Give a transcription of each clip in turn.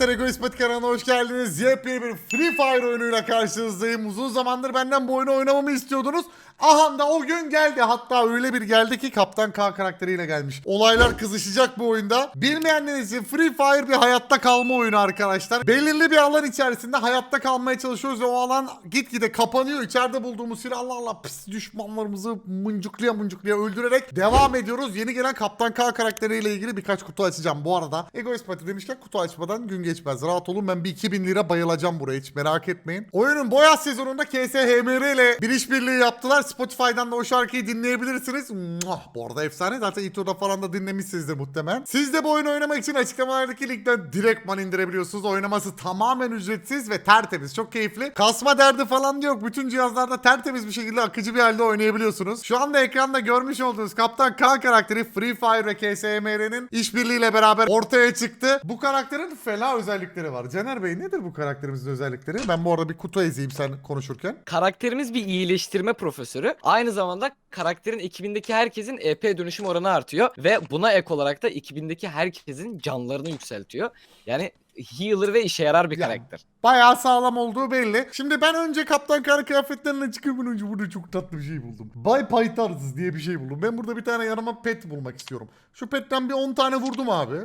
arkadaşlar Egoist Pati kanalına hoş geldiniz. Yepyeni bir Free Fire oyunuyla karşınızdayım. Uzun zamandır benden bu oyunu oynamamı istiyordunuz. Aha da o gün geldi. Hatta öyle bir geldi ki Kaptan K karakteriyle gelmiş. Olaylar kızışacak bu oyunda. Bilmeyenleriniz için Free Fire bir hayatta kalma oyunu arkadaşlar. Belirli bir alan içerisinde hayatta kalmaya çalışıyoruz ve o alan gitgide kapanıyor. İçeride bulduğumuz silahlarla pis düşmanlarımızı mıncıklıya mıncıklıya öldürerek devam ediyoruz. Yeni gelen Kaptan K karakteriyle ilgili birkaç kutu açacağım. Bu arada Egoist Pati demişken kutu açmadan gün geçmez. Rahat olun ben bir 2000 lira bayılacağım buraya hiç merak etmeyin. Oyunun bu yaz sezonunda KSHMR ile bir işbirliği yaptılar. Spotify'dan da o şarkıyı dinleyebilirsiniz. Muah, bu arada efsane. Zaten İTO'da falan da dinlemişsinizdir muhtemelen. Siz de bu oyunu oynamak için açıklamalardaki linkten direktman indirebiliyorsunuz. Oynaması tamamen ücretsiz ve tertemiz. Çok keyifli. Kasma derdi falan yok. Bütün cihazlarda tertemiz bir şekilde akıcı bir halde oynayabiliyorsunuz. Şu anda ekranda görmüş olduğunuz Kaptan K karakteri Free Fire ve KSMR'nin işbirliğiyle beraber ortaya çıktı. Bu karakterin fena özellikleri var. Caner Bey nedir bu karakterimizin özellikleri? Ben bu arada bir kutu ezeyim sen konuşurken. Karakterimiz bir iyileştirme profesörü. Aynı zamanda karakterin ekibindeki herkesin EP dönüşüm oranı artıyor. Ve buna ek olarak da ekibindeki herkesin canlarını yükseltiyor. Yani healer ve işe yarar bir Ya. karakter. Bayağı sağlam olduğu belli. Şimdi ben önce Kaptan Kar kıyafetlerine çıkıyorum önce burada çok tatlı bir şey buldum. Bay Paytarzız diye bir şey buldum. Ben burada bir tane yanıma pet bulmak istiyorum. Şu petten bir 10 tane vurdum abi.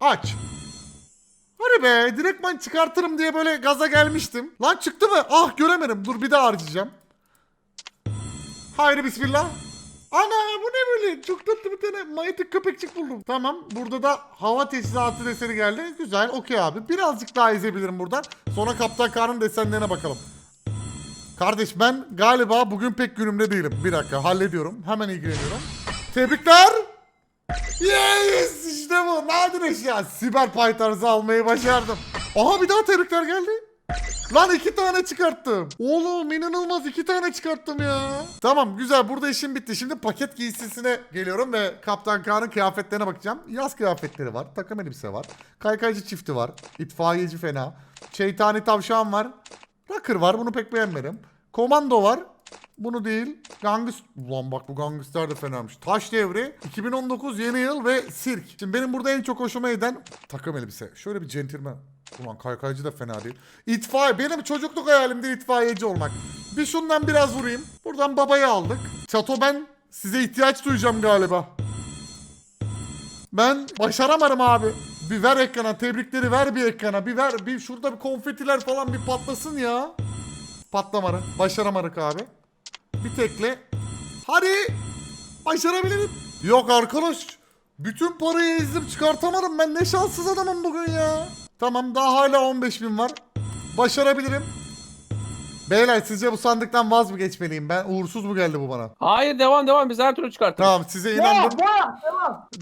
Aç. Hadi be direkt ben çıkartırım diye böyle gaza gelmiştim. Lan çıktı mı? Ah göremedim. Dur bir daha harcayacağım. Haydi bismillah. Ana bu ne böyle? Çok tatlı bir tane manyetik köpekçik buldum. Tamam burada da hava teçhizatı deseni geldi. Güzel okey abi. Birazcık daha ezebilirim buradan. Sonra Kaptan Kar'ın desenlerine bakalım. Kardeş ben galiba bugün pek günümde değilim. Bir dakika hallediyorum. Hemen ilgileniyorum. Tebrikler. Yes bu. Nadir eşya. Siber paytarzı almayı başardım. Aha bir daha tebrikler geldi. Lan iki tane çıkarttım. Oğlum inanılmaz iki tane çıkarttım ya. Tamam güzel burada işim bitti. Şimdi paket giysisine geliyorum ve Kaptan Kaan'ın kıyafetlerine bakacağım. Yaz kıyafetleri var. Takım elbise var. Kaykaycı çifti var. İtfaiyeci fena. Şeytani tavşan var. Rocker var. Bunu pek beğenmedim. Komando var. Bunu değil. Gangst... Ulan bak bu gangster de fenaymış. Taş devri. 2019 yeni yıl ve sirk. Şimdi benim burada en çok hoşuma giden takım elbise. Şöyle bir centilmen. Ulan kaykaycı da fena değil. İtfaiye. Benim çocukluk hayalimdi itfaiyeci olmak. Bir şundan biraz vurayım. Buradan babayı aldık. Çato ben size ihtiyaç duyacağım galiba. Ben başaramadım abi. Bir ver ekrana tebrikleri ver bir ekrana. Bir ver bir şurada bir konfetiler falan bir patlasın ya. Patlamadı. Başaramadık abi. Bir tekle. Hadi. Başarabilirim. Yok arkadaş. Bütün parayı ezdim çıkartamadım. Ben ne şanssız adamım bugün ya. Tamam daha hala 15 bin var. Başarabilirim. Beyler sizce bu sandıktan vaz mı geçmeliyim? Ben uğursuz mu geldi bu bana? Hayır devam devam biz her türlü çıkartırız. Tamam size inandım.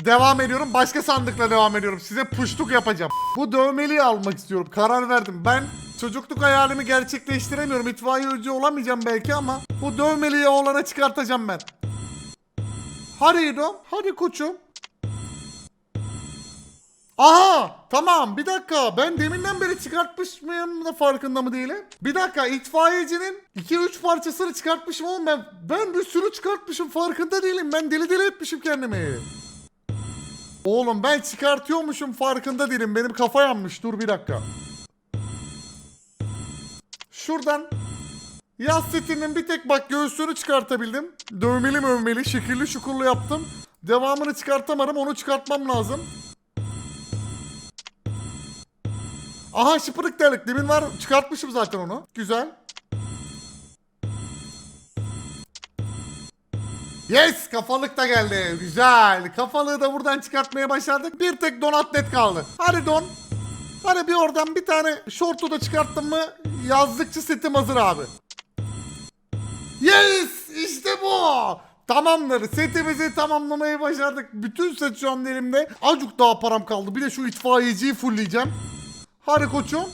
Devam ediyorum. Başka sandıkla devam ediyorum. Size puştuk yapacağım. Bu dövmeliği almak istiyorum. Karar verdim. Ben çocukluk hayalimi gerçekleştiremiyorum. İtfaiyeci olamayacağım belki ama bu dövmeliği olana çıkartacağım ben. Hadi İdo. Hadi koçum. Aha tamam bir dakika ben deminden beri çıkartmış mıyım da farkında mı değilim? Bir dakika itfaiyecinin 2-3 parçasını çıkartmışım oğlum ben. Ben bir sürü çıkartmışım farkında değilim ben deli deli etmişim kendimi. Oğlum ben çıkartıyormuşum farkında değilim benim kafa yanmış dur bir dakika. Şuradan yaz setinin bir tek bak göğsünü çıkartabildim. Dövmeli mövmeli şekilli şukurlu yaptım. Devamını çıkartamadım onu çıkartmam lazım. Aha şıpırık delik. Demin var çıkartmışım zaten onu. Güzel. Yes kafalık da geldi. Güzel. Kafalığı da buradan çıkartmaya başardık. Bir tek donat net kaldı. Hadi don. Hadi bir oradan bir tane şortu da çıkarttım mı yazlıkçı setim hazır abi. Yes işte bu. Tamamdır. Setimizi tamamlamayı başardık. Bütün set şu an elimde. Acık daha param kaldı. Bir de şu itfaiyeciyi fullleyeceğim. Hadi koçum.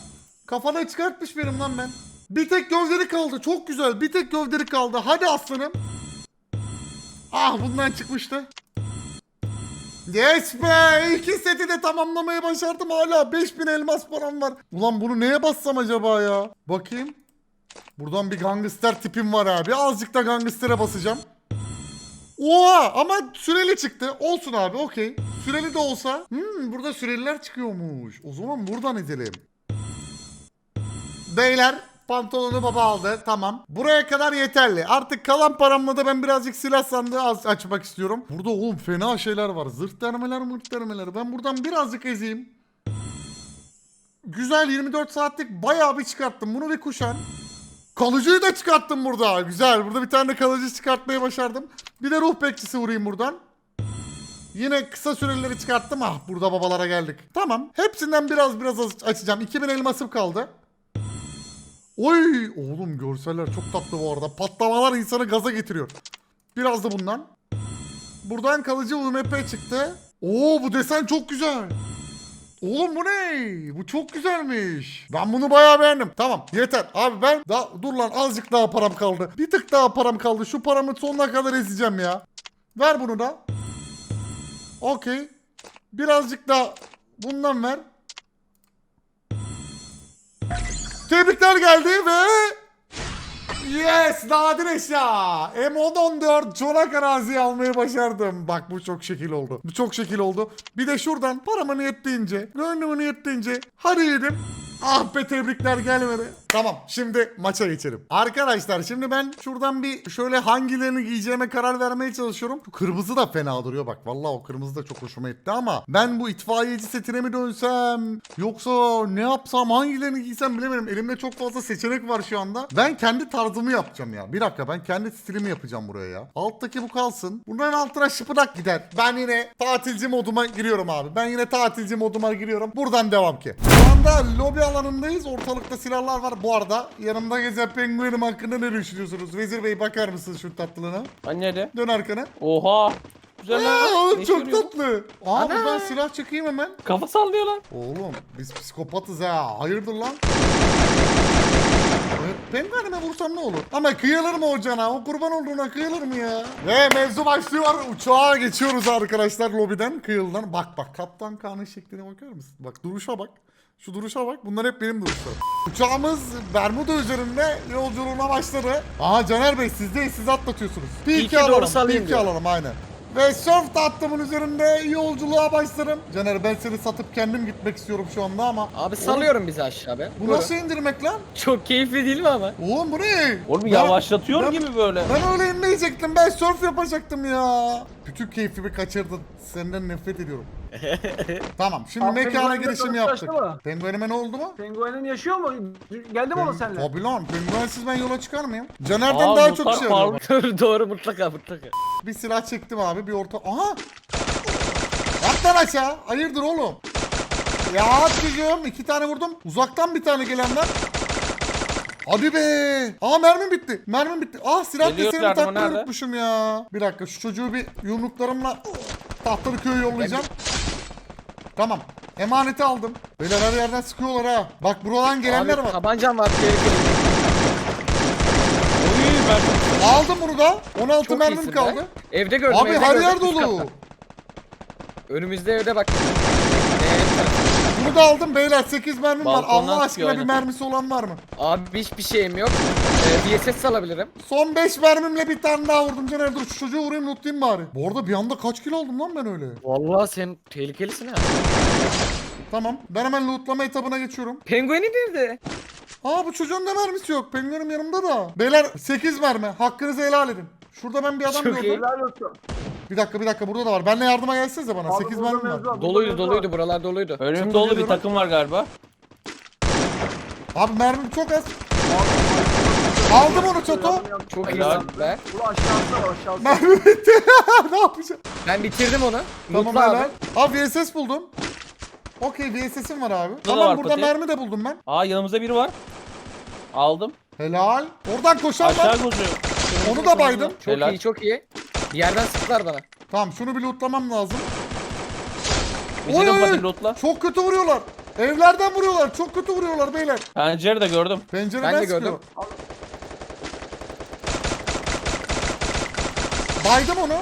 Kafana çıkartmış benim lan ben. Bir tek gövderi kaldı. Çok güzel. Bir tek gövderi kaldı. Hadi aslanım. Ah bundan çıkmıştı. Yes be! İki seti de tamamlamayı başardım. Hala 5000 elmas param var. Ulan bunu neye bassam acaba ya? Bakayım. Buradan bir gangster tipim var abi. Azıcık da gangstere basacağım. Oha ama süreli çıktı. Olsun abi okey. Süreli de olsa. Hmm, burada süreliler çıkıyormuş. O zaman buradan edelim. Beyler pantolonu baba aldı. Tamam. Buraya kadar yeterli. Artık kalan paramla da ben birazcık silah sandığı açmak istiyorum. Burada oğlum fena şeyler var. Zırt dermeler mırt dermeler. Ben buradan birazcık ezeyim. Güzel 24 saatlik bayağı bir çıkarttım. Bunu bir kuşan. Kalıcıyı da çıkarttım burada. Güzel. Burada bir tane kalıcı çıkartmayı başardım. Bir de ruh bekçisi vurayım buradan. Yine kısa süreleri çıkarttım. Ah burada babalara geldik. Tamam. Hepsinden biraz biraz aç- açacağım. 2000 elmasım kaldı. Oy oğlum görseller çok tatlı bu arada. Patlamalar insanı gaza getiriyor. Biraz da bundan. Buradan kalıcı UMP çıktı. Oo bu desen çok güzel. Oğlum bu ne? Bu çok güzelmiş. Ben bunu bayağı beğendim. Tamam yeter. Abi ben daha dur lan azıcık daha param kaldı. Bir tık daha param kaldı. Şu paramı sonuna kadar ezeceğim ya. Ver bunu da. Okey. Birazcık daha bundan ver. Tebrikler geldi ve Yes nadir eşya. M14 çorak arazi almayı başardım. Bak bu çok şekil oldu. Bu çok şekil oldu. Bir de şuradan paramın yettiğince, gönlümün yettiğince hadi yedim. Ah be tebrikler gelmedi. Tamam şimdi maça geçelim. Arkadaşlar şimdi ben şuradan bir şöyle hangilerini giyeceğime karar vermeye çalışıyorum. Şu kırmızı da fena duruyor bak. Vallahi o kırmızı da çok hoşuma gitti ama ben bu itfaiyeci setine mi dönsem yoksa ne yapsam hangilerini giysem bilemedim. Elimde çok fazla seçenek var şu anda. Ben kendi tarzımı yapacağım ya. Bir dakika ben kendi stilimi yapacağım buraya ya. Alttaki bu kalsın. Bunların altına şıpıdak gider. Ben yine tatilci moduma giriyorum abi. Ben yine tatilci moduma giriyorum. Buradan devam ki. Şu anda lobi alanındayız. Ortalıkta silahlar var. Bu arada yanımda gezen penguenim hakkında ne düşünüyorsunuz? Vezir Bey bakar mısınız şu tatlılığına? Anne hadi. Dön arkana. Oha. Güzel Aa, lan. Ne çok tatlı. Aa buradan silah çekeyim hemen. Kafa sallıyor lan. Oğlum biz psikopatız ha. Hayırdır lan? Penguenime vursam ne olur? Ama kıyılır mı o cana? O kurban olduğuna kıyılır mı ya? Ve mevzu başlıyor. Uçağa geçiyoruz arkadaşlar lobiden. Kıyıldan. Bak bak Kaptan Kaan'ın şekline bakar mısın? Bak duruşa bak. Şu duruşa bak. Bunlar hep benim duruşlarım. Uçağımız Bermuda üzerinde yolculuğuna başladı. Aha Caner Bey sizdeyiz. Siz atlatıyorsunuz. İyi P2 ki alalım. doğrusu alayım P2 diyor. alalım aynen. Ve surf tahtımın üzerinde yolculuğa başlarım. Caner ben seni satıp kendim gitmek istiyorum şu anda ama. Abi salıyorum bizi aşağı be. Bu Buyurun. nasıl indirmek lan? Çok keyifli değil mi ama? Oğlum bu ne? Oğlum Ben- yavaşlatıyor ben- gibi böyle. Ben öyle inmeyecektim. Ben surf yapacaktım ya. Bütün keyfimi kaçırdın. Senden nefret ediyorum. tamam şimdi Abi, mekana penguenle girişim yaptık. mı? Penguenime ne oldu mu? Penguenin yaşıyor mu? Geldi mi o seninle? Tabii lan penguensiz ben yola çıkar mıyım? Caner'den Aa, daha çok şey arıyorum. Doğru mutlaka mutlaka. Bir silah çektim abi bir orta... Aha! Yat lan aşağı. Hayırdır oğlum? Ya at çocuğum. iki tane vurdum. Uzaktan bir tane gelenler. Hadi be. Aa mermim bitti. Mermim bitti. Ah silah Geliyor keserimi yardıma, takmayı nerede? unutmuşum ya. Bir dakika şu çocuğu bir yumruklarımla tahtalı köye yollayacağım. Tamam. Emaneti aldım. Beyler her yerden sıkıyorlar ha. Bak buradan gelenler Abi var. tabancam var tehlikeli. Oy ben Aldım bunu da. 16 Çok mermim iyisin be. kaldı. Evde gördüm Abi evde her gördüm, yer üst dolu. katta. Önümüzde evde bak. Da aldım beyler 8 mermim var. Balkondan Allah sıkıyor aşkına bir aynen. mermisi olan var mı? Abi hiçbir şeyim yok. Ee, VSS alabilirim. Son 5 mermimle bir tane daha vurdum Caner dur şu çocuğu vurayım lootlayayım bari. Bu arada bir anda kaç kilo aldım lan ben öyle. Vallahi sen tehlikelisin ha. Tamam ben hemen lootlama etabına geçiyorum. Pengueni nerede? Aa bu çocuğun da mermisi yok. Penguenim yanımda da. Beyler 8 mermi hakkınızı helal edin. Şurada ben bir adam Çok iyi. gördüm. Helal olsun. Bir dakika bir dakika burada da var. Benle yardıma gelsenize bana. Abi 8 burada mermim mevzu var. var, Doluydu burada mevzu doluydu var. buralar doluydu. Önüm Çatı dolu bir geliyorum. takım var galiba. Abi mermim çok az. Aldım onu çato. Çok Helal. iyisin be. Ulan aşağısı var aşağısı. Mermi bitti. ne yapacağım? Ben bitirdim onu. Tamam Mutlu abi. helal. Abi VSS buldum. Okey VSS'im var abi. da Tamam var burada Pati. mermi de buldum ben. Aa yanımızda biri var. Aldım. Helal. Oradan koşan var. Aşağı koşuyor. Onu da baydım. Çok Helal. iyi çok iyi. Bir yerden sıktılar bana. Tamam şunu bir lootlamam lazım. Bizi Oy, oy. Çok kötü vuruyorlar. Evlerden vuruyorlar. Çok kötü vuruyorlar beyler. Pencere de gördüm. Pencereden Ben de sıkıyor. gördüm. Baydım onu.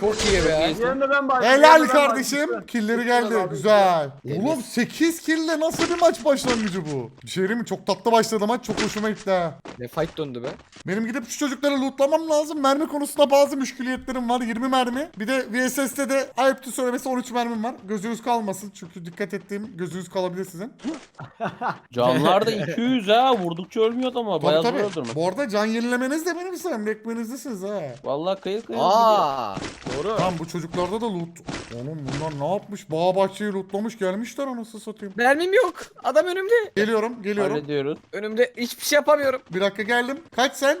Çok iyi be. Diğerinde ben başladım. Helal kardeşim. Killleri geldi. Güzel. Oğlum 8 kille nasıl bir maç başlangıcı bu? Bir şey diyeyim mi? Çok tatlı başladı maç. Çok hoşuma gitti ha. Ne fight döndü be. Benim gidip şu çocukları lootlamam lazım. Mermi konusunda bazı müşküliyetlerim var. 20 mermi. Bir de VSS'te de ayıptı söylemesi 13 mermim var. Gözünüz kalmasın. Çünkü dikkat ettiğim gözünüz kalabilir sizin. Canlar da 200 ha. Vurdukça ölmüyor ama. Tabii Bayağı zor tabii. Bu arada can yenilemeniz de benim sayemde ekmeğinizdesiniz ha. Vallahi kıyır kıyır gidiyor. Aa, doğru. Tamam bu çocuklarda da loot. Oğlum bunlar ne yapmış? Bağ bahçeyi lootlamış gelmişler anasını satayım. Mermim yok. Adam önümde. Geliyorum geliyorum. Hallediyoruz. Önümde hiçbir şey yapamıyorum. Bir dakika geldim. Kaç sen?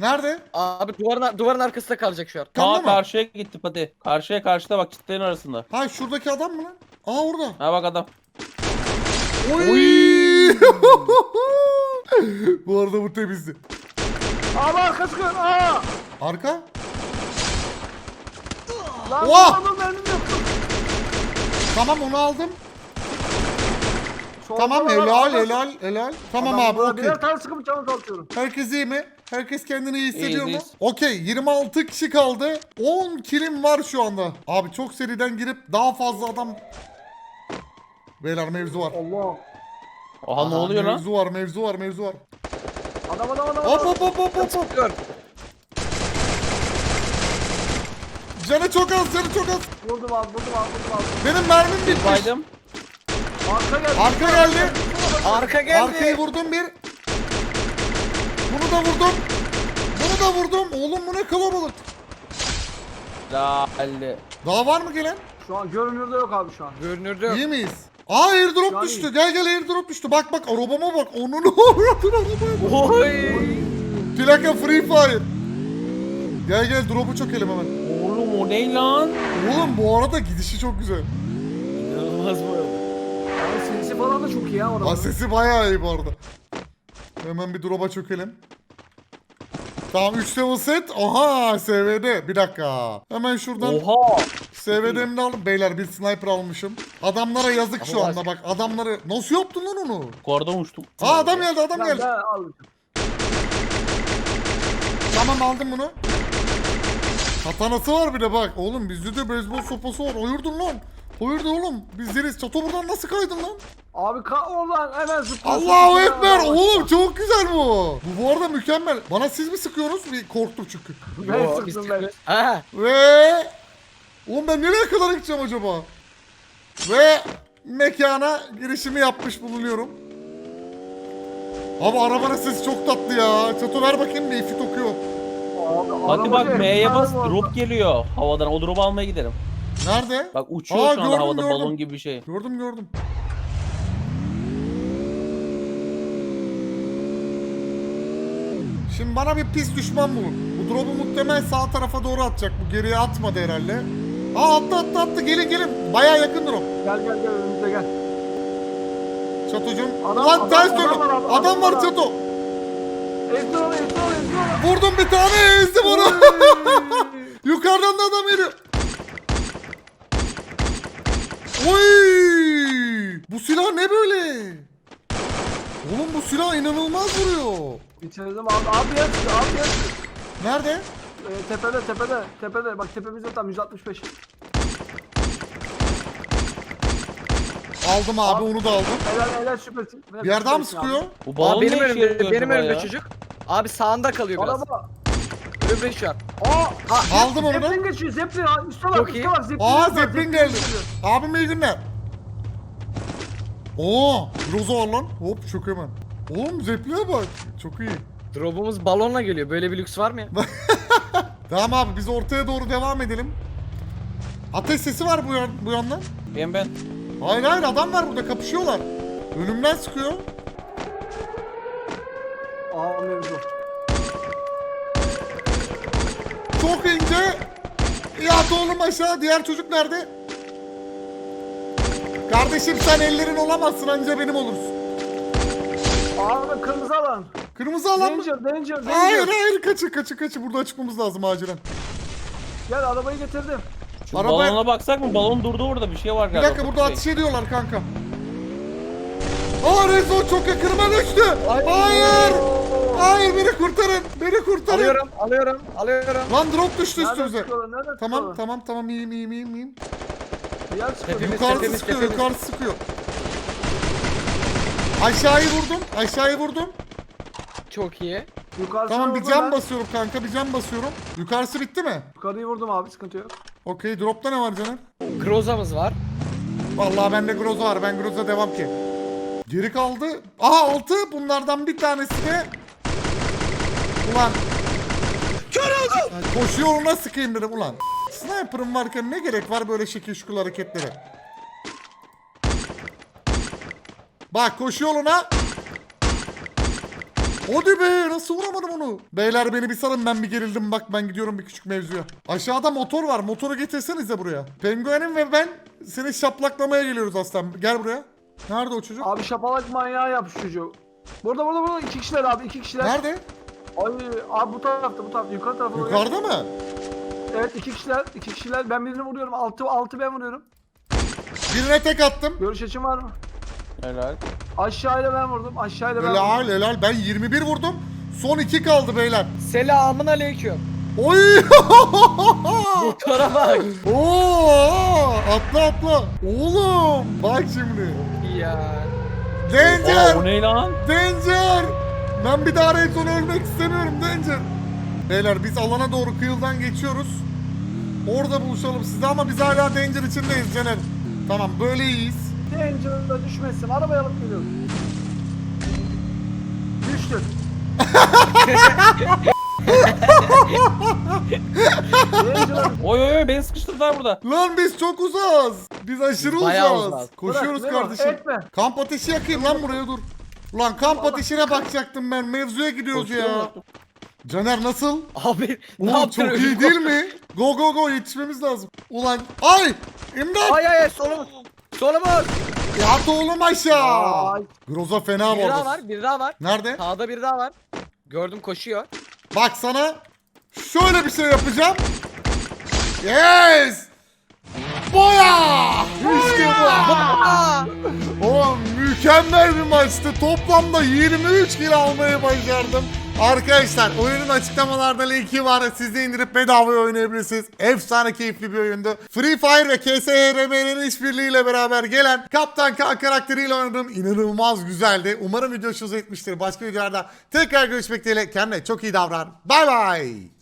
Nerede? Abi duvarın duvarın arkasında kalacak şu an. Tamam Aa mı? karşıya gitti Pati. Karşıya karşıda bak çitlerin arasında. Ha şuradaki adam mı lan? Aa orada. Ha bak adam. Oy! bu arada bu temizdi. Abi arka sıkıyor. Aa! Arka? Lan Oha! oh! mermim yok. Tamam onu aldım. Tamam helal helal helal. Tamam Adam abi okey. Birer tane sıkıp canı atıyorum. Herkes iyi mi? Herkes kendini iyi hissediyor mu? İyiyiz, Okey 26 kişi kaldı. 10 kilim var şu anda. Abi çok seriden girip daha fazla adam... Beyler mevzu var. Allah. Aha ne oluyor lan? Mevzu var mevzu var mevzu var. Adam adam adam. Hop adam. hop hop hop hop. hop. Dur. Canı çok az canı çok az. Vurdum abi vurdum abi vurdum abi. Benim mermim Bir bitmiş. baydım. Arka geldi. Arka geldi. Arka geldi. Arkayı vurdum bir. Bunu da vurdum. Bunu da vurdum. Oğlum bu ne kalabalık. Lalle. Daha var mı gelen? Şu an görünürde yok abi şu an. Görünürde yok. İyi miyiz? Aa airdrop Yani- düştü. Gel gel airdrop düştü. Bak bak arabama bak. Onun avradın arabaya bak. Oy. Plaka free fire. Gel gel drop'u çökelim hemen. Oğlum o ne lan? Oğlum bu arada gidişi çok güzel. İnanılmaz bu arada. Yani sinsi falan da çok iyi ha orada. Aa, sesi bayağı iyi bu arada. Hemen bir drop'a çökelim. Tamam 3 level set. Aha SVD. Bir dakika. Hemen şuradan Oha. SVD'mi de aldım. Beyler bir sniper almışım. Adamlara yazık şu anda bak. Adamları nasıl yaptın lan onu? Yukarıdan uçtum. Aa adam geldi adam geldi. Tamam aldım bunu. Katanası var bir de bak. Oğlum bizde de beyzbol sopası var. Hayırdır lan? Hayırdır oğlum? Bizleriz. Çato buradan nasıl kaydın lan? Abi ka oradan hemen zıplıyorsun. Allahu Ekber. Oğlum çok güzel bu. Bu bu arada mükemmel. Bana siz mi sıkıyorsunuz? Bir korktum çünkü. Ben sıktım biz- ben. Ha. Ve Oğlum ben nereye kadar gideceğim acaba? Ve mekana girişimi yapmış bulunuyorum. Abi arabanın sesi çok tatlı ya. Çato ver bakayım bir ifit okuyor. Hadi bak M'ye bas drop geliyor havadan. O drop'u almaya gidelim. Nerede? Bak uçuyor Aa, şu anda gördüm, havada gördüm. balon gibi bir şey. Gördüm gördüm. Şimdi bana bir pis düşman bulun. Bu drop'u muhtemelen sağ tarafa doğru atacak. Bu geriye atmadı herhalde. Aa attı attı attı. Gelin gelin. Baya yakın drop. Gel gel gel önümüze gel. Çatocuğum. Adam- Ulan adam- ters adam var abi, Adam adam var var abi. Çato. Onu. Vurdum bir tane ezdim onu. Yukarıdan da adam geliyor. Oy! Bu silah ne böyle? Oğlum bu silah inanılmaz vuruyor. Bitirdim abi. Abi yer çıktı abi çıktı. Nerede? Ee, tepede tepede tepede bak tepemizde tam 165. Aldım abi onu da aldım. Helal helal süpersin. Bir yer daha mı sıkıyor? Bu Aa, balon benim ne işe yarıyor önümde, benim acaba önümde ya? çocuk. Abi sağında kalıyor biraz. Araba. Önümde şu an. Aa. Aldım onu da. Zeppelin geçiyor Zeppelin. ha, Üste bak Çok üste iyi. bak Zeppelin. Aa Zeppelin geldi. Abim iyi günler. Oo, Grozo var lan. Hop çok hemen. Oğlum Zeppelin'e bak. Çok iyi. Drop'umuz balonla geliyor. Böyle bir lüks var mı ya? Tamam abi biz ortaya doğru devam edelim. Ateş sesi var bu, yan, bu yandan. Ben ben. Hayır hayır adam var burada kapışıyorlar. Önümden sıkıyor. Aa mevzu. Çok ince. Yat oğlum aşağı. Diğer çocuk nerede? Kardeşim sen ellerin olamazsın anca benim olursun. Abi kırmızı alan. Kırmızı alan mı? Danger danger danger. Hayır hayır kaçın kaçın kaçın. Buradan çıkmamız lazım acilen. Gel arabayı getirdim. Şu Araba- balona baksak mı? Balon durdu orada bir şey var Bir galiba. dakika burada Şey. ateş ediyorlar kanka. Aa Rezo çok yakınıma düştü. Ay. Hayır. Hayır beni kurtarın. Beni kurtarın. Alıyorum, alıyorum, alıyorum. Lan drop düştü Nereden üstümüze. sıkıyorlar? Nereden Tamam sıkıyorlar? tamam tamam iyiyim iyiyim iyiyim iyiyim. Bir yer sıkıyor. Tepemiz- Yukarısı tepemiz, sıkıyor tepemiz. yukarısı sıkıyor. Aşağıyı vurdum aşağıyı vurdum. Çok iyi. Yukarısına Tamam bir vurdum cam ben. basıyorum kanka bir cam basıyorum. Yukarısı bitti mi? Yukarıyı vurdum abi sıkıntı yok. Okey dropta ne var canım? Groza'mız var. Vallahi bende Groza var. Ben Groza devam ki. Geri kaldı. Aha 6. Bunlardan bir tanesi de Ulan Kör oldu. Koşu yoluna sıkayım dedim ulan. Sniper'ım varken ne gerek var böyle şekil şukul hareketlere? Bak koşu yoluna. Hadi be nasıl vuramadım onu? Beyler beni bir salın ben bir gerildim bak ben gidiyorum bir küçük mevzuya. Aşağıda motor var motoru getirsenize buraya. Penguenim ve ben seni şaplaklamaya geliyoruz aslan. Gel buraya. Nerede o çocuk? Abi şapalak manyağı yapmış çocuğu. Burada burada burada iki kişiler abi iki kişiler. Nerede? Ay abi bu tarafta bu tarafta yukarı doğru. Yukarıda mı? Evet iki kişiler iki kişiler ben birini vuruyorum altı altı ben vuruyorum. Birine tek attım. Görüş açım var mı? Helal. Aşağıyla ben vurdum aşağıyla ben vurdum. Helal helal ben 21 vurdum. Son 2 kaldı beyler. Selamun aleyküm. Oy! Motora bak. Oo! Atla atla. Oğlum bak şimdi. ya. Danger! Aa, o ne lan? Danger! Ben bir daha red zone ölmek istemiyorum Danger. Beyler biz alana doğru kıyıldan geçiyoruz. Orada buluşalım sizde ama biz hala Danger içindeyiz Caner. Tamam böyle iyiyiz. Danger'da düşmesin arabayı alıp geliyorum. Düştü. Oy oy oy beni sıkıştırdılar burada. Lan biz çok uzağız. Biz aşırı Bayağı uzağız. uzağız. Koşuyoruz Bırak, kardeşim. etme. Kamp ateşi yakayım lan buraya dur. Ulan kamp ateşine bakacaktım ben. Mevzuya gidiyoruz ya. Caner nasıl? Abi ne Ulan yaptın? çok iyi değil mi? Go go go yetişmemiz lazım. Ulan ay! İmdat! Ay ay ay solumuz. Solumuz. Yat oğlum aşağı. Ay. Groza fena Bir daha var, bir daha var. Nerede? Sağda bir daha var. Gördüm koşuyor. Bak sana şöyle bir şey yapacağım. Yes! Boya! İşte bu. Aa! O mükemmel bir maçtı. Toplamda 23 kill almayı başardım. Arkadaşlar oyunun açıklamalarda linki var. Siz de indirip bedavaya oynayabilirsiniz. Efsane keyifli bir oyundu. Free Fire ve KSRM'nin işbirliğiyle beraber gelen Kaptan K karakteriyle oynadım. İnanılmaz güzeldi. Umarım video hoşunuza gitmiştir. Başka videolarda tekrar görüşmek dileğiyle. Kendine çok iyi davran. Bay bay.